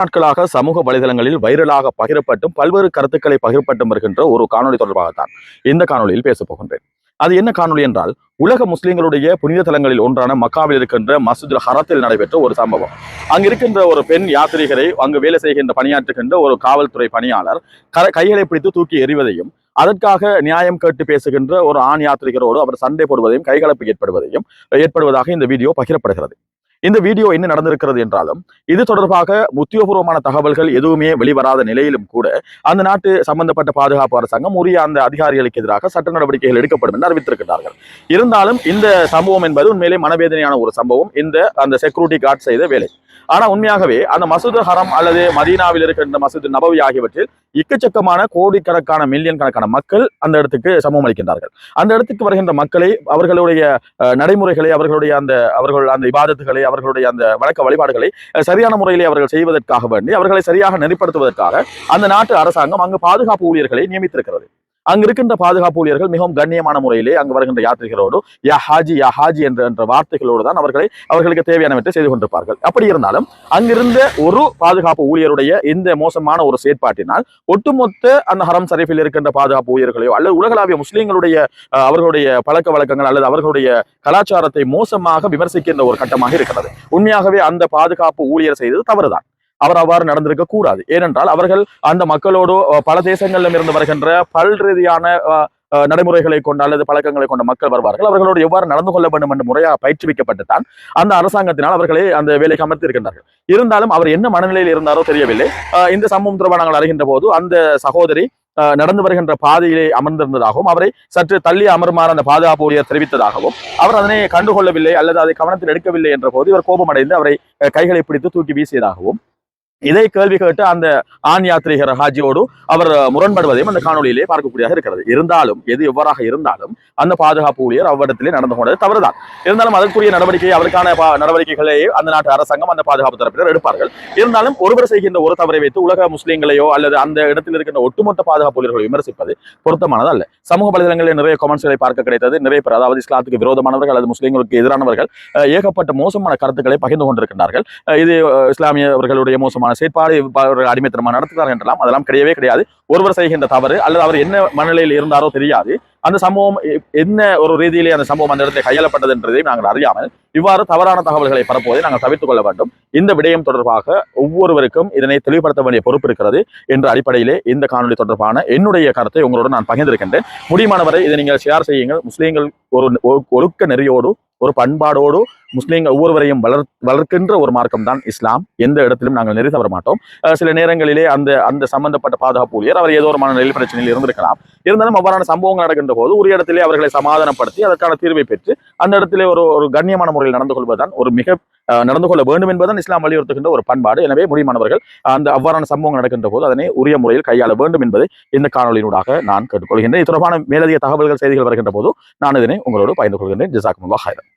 நாட்களாக சமூக வலைதளங்களில் வைரலாக பகிரப்பட்டும் பல்வேறு கருத்துக்களை பகிரப்பட்டும் வருகின்ற ஒரு காணொளி தொடர்பாகத்தான் இந்த காணொளியில் பேச போகின்றேன். அது என்ன காணொளி என்றால் உலக முஸ்லிம்களுடைய புனித தலங்களில் ஒன்றான மக்காவில் இருக்கின்ற மசூதுல் ஹரத்தில் நடைபெற்ற ஒரு சம்பவம். அங்கு இருக்கின்ற ஒரு பெண் யாத்திரிகரை அங்கு வேலை செய்கின்ற பணியாற்றுகின்ற ஒரு காவல்துறை பணியாளர் கைகளை பிடித்து தூக்கி எறிவதையும் அதற்காக நியாயம் கேட்டு பேசுகின்ற ஒரு ஆண் யாத்திரிகரோடு அவர் சண்டை போடுவதையும் கைகலப்பு ஏற்படுவதையும் ஏற்படுவதாக இந்த வீடியோ பகிரப்படுகிறது. இந்த வீடியோ என்ன நடந்திருக்கிறது என்றாலும் இது தொடர்பாக உத்தியோகபூர்வமான தகவல்கள் எதுவுமே வெளிவராத நிலையிலும் கூட அந்த நாட்டு சம்பந்தப்பட்ட பாதுகாப்பு அரசாங்கம் உரிய அந்த அதிகாரிகளுக்கு எதிராக சட்ட நடவடிக்கைகள் எடுக்கப்படும் என்று அறிவித்திருக்கிறார்கள் இருந்தாலும் இந்த சம்பவம் என்பது உண்மையிலே மனவேதனையான ஒரு சம்பவம். இந்த அந்த செக்யூரிட்டி கார்டு செய்த வேலை. ஆனா உண்மையாகவே அந்த மசூது ஹரம் அல்லது மதீனாவில் இருக்கின்ற மசூது நபவி ஆகியவற்றில் இக்கச்சக்கமான கோடிக்கணக்கான மில்லியன் கணக்கான மக்கள் அந்த இடத்துக்கு சமூகம் அளிக்கின்றார்கள். அந்த இடத்துக்கு வருகின்ற மக்களை அவர்களுடைய அஹ், நடைமுறைகளை அவர்களுடைய அந்த அவர்கள் அந்த விவாதத்துகளை அவர்களுடைய அந்த வழக்க வழிபாடுகளை சரியான முறையிலே அவர்கள் செய்வதற்காக வேண்டி அவர்களை சரியாக நெறிப்படுத்துவதற்காக அந்த நாட்டு அரசாங்கம் அங்கு பாதுகாப்பு ஊழியர்களை நியமித்திருக்கிறது. அங்கு இருக்கின்ற பாதுகாப்பு ஊழியர்கள் மிகவும் கண்ணியமான முறையிலே அங்கு வருகின்ற யாத்ரிகரோடு யா ஹாஜி யா ஹாஜி என்ற என்ற வார்த்தைகளோடு தான் அவர்களை அவர்களுக்கு தேவையானவற்றை செய்து கொண்டிருப்பார்கள். அப்படி இருந்தாலும் அங்கிருந்த ஒரு பாதுகாப்பு ஊழியருடைய இந்த மோசமான ஒரு செயற்பாட்டினால் ஒட்டுமொத்த அந்த ஹரம் சரீஃபில் இருக்கின்ற பாதுகாப்பு ஊழியர்களையோ அல்லது உலகளாவிய முஸ்லீம்களுடைய அஹ், அவர்களுடைய பழக்க வழக்கங்கள் அல்லது அவர்களுடைய கலாச்சாரத்தை மோசமாக விமர்சிக்கின்ற ஒரு கட்டமாக இருக்கிறது உண்மையாகவே அந்த பாதுகாப்பு ஊழியர் செய்தது தவறுதான். அவர் அவ்வாறு நடந்திருக்க கூடாது. ஏனென்றால் அவர்கள் அந்த மக்களோடு பல தேசங்களிலும் இருந்து வருகின்ற பல் ரீதியான நடைமுறைகளை கொண்ட அல்லது பழக்கங்களை கொண்ட மக்கள் வருவார்கள். அவர்களோடு எவ்வாறு நடந்து கொள்ள வேண்டும் என்ற முறையாக பயிற்றுவிக்கப்பட்டுத்தான் அந்த அரசாங்கத்தினால் அவர்களை அந்த வேலைக்கு அமர்த்தி இருக்கின்றார்கள் இருந்தாலும் அவர் என்ன மனநிலையில் இருந்தாரோ தெரியவில்லை. இந்த சம்பவம் தொடர்பாக நாங்கள் அறிகின்ற போது அந்த சகோதரி அஹ், நடந்து வருகின்ற பாதையிலே அமர்ந்திருந்ததாகவும் அவரை சற்று தள்ளி அமருமாறு அந்த பாதுகாப்பு ஊழியர் தெரிவித்ததாகவும் அவர் அதனை கண்டுகொள்ளவில்லை அல்லது அதை கவனத்தில் எடுக்கவில்லை என்ற போது இவர் கோபமடைந்து அவரை கைகளை பிடித்து தூக்கி வீசியதாகவும் இதை கேள்வி கேட்டு அந்த ஆண் யாத்திரிகர் ஹாஜியோடு அவர் முரண்படுவதையும் அந்த காணொலியிலே பார்க்கக்கூடியதாக இருக்கிறது. இருந்தாலும் எது எவ்வாறாக இருந்தாலும் அந்த பாதுகாப்பு ஊழியர் அவ்விடத்திலே நடந்து கொண்டது தவறுதான். இருந்தாலும் அதற்குரிய நடவடிக்கை அவருக்கான நடவடிக்கைகளை அந்த நாட்டு அரசாங்கம் அந்த பாதுகாப்பு தரப்பினர் எடுப்பார்கள். இருந்தாலும் ஒருவர் செய்கின்ற ஒரு தவறை வைத்து உலக முஸ்லீம்களையோ அல்லது அந்த இடத்தில் இருக்கின்ற ஒட்டுமொத்த பாதுகாப்பு ஊழியர்களை விமர்சிப்பது பொருத்தமானது அல்ல. சமூக வலைதளங்களில் நிறைய கமெண்ட்ஸ்களை பார்க்க கிடைத்தது நிறைய பேர் அதாவது இஸ்லாத்துக்கு விரோதமானவர்கள் அல்லது முஸ்லீம்களுக்கு எதிரானவர்கள் ஏகப்பட்ட மோசமான கருத்துக்களை பகிர்ந்து கொண்டிருக்கின்றார்கள். இது அஹ், மோசமான மோசமான செயற்பாடு அவர்கள் அடிமைத்தனமாக நடத்துகிறார் என்றெல்லாம் அதெல்லாம் கிடையவே கிடையாது. ஒருவர் செய்கின்ற தவறு அல்லது அவர் என்ன மனநிலையில் இருந்தாரோ தெரியாது. அந்த சம்பவம் எ- என்ன ஒரு ரீதியிலே அந்த சம்பவம் அந்த இடத்துல கையாளப்பட்டது நாங்கள் அறியாமல் இவ்வாறு தவறான தகவல்களை பரப்புவதை நாங்கள் தவிர்த்துக் கொள்ள வேண்டும். இந்த விடயம் தொடர்பாக ஒவ்வொருவருக்கும் இதனை தெளிவுபடுத்த வேண்டிய பொறுப்பு இருக்கிறது என்ற அடிப்படையிலே இந்த காணொளி தொடர்பான என்னுடைய கருத்தை உங்களோடு நான் பகிர்ந்திருக்கின்றேன். முடியுமானவரை இதை நீங்கள் ஷேர் செய்யுங்கள். முஸ்லீம்கள் ஒரு ஒழுக்க நெறியோடு ஒரு பண்பாடோடு முஸ்லீம்கள் ஒவ்வொருவரையும் வளர் வளர்க்கின்ற ஒரு மார்க்கம் தான் இஸ்லாம். எந்த இடத்திலும் நாங்கள் நெறி தவற மாட்டோம் சில நேரங்களிலே அந்த அந்த சம்பந்தப்பட்ட பாதுகாப்பு ஊழியர் அவர் ஏதோ ஒரு மனநிலையில் பிரச்சனையில் இருந்திருக்கலாம். இருந்தாலும் அவ்வாறான சம்பவங்கள் நடக்கின்ற போது ஒரு இடத்திலே அவர்களை சமாதானப்படுத்தி அதற்கான தீர்வை பெற்று அந்த இடத்திலே ஒரு ஒரு கண்ணியமான முறையில் நடந்து கொள்வதுதான் ஒரு மிக அஹ், நடந்து கொள்ள வேண்டும் என்பதுதான் இஸ்லாம் வலியுறுத்துகின்ற ஒரு பண்பாடு. எனவே முடிமானவர்கள் அந்த அவ்வாறான சம்பவங்கள் நடக்கின்ற போது அதனை உரிய முறையில் கையாள வேண்டும் என்பதை இந்த காணொலியினூடாக நான் கேட்டுக்கொள்கின்றேன். இது தொடர்பான மேலதிக தகவல்கள் செய்திகள் வருகின்ற போது நான் இதனை உங்களோடு பகிர்ந்து கொள்கின்றேன். ஜிசாக்குமுல்லா ஹைரன்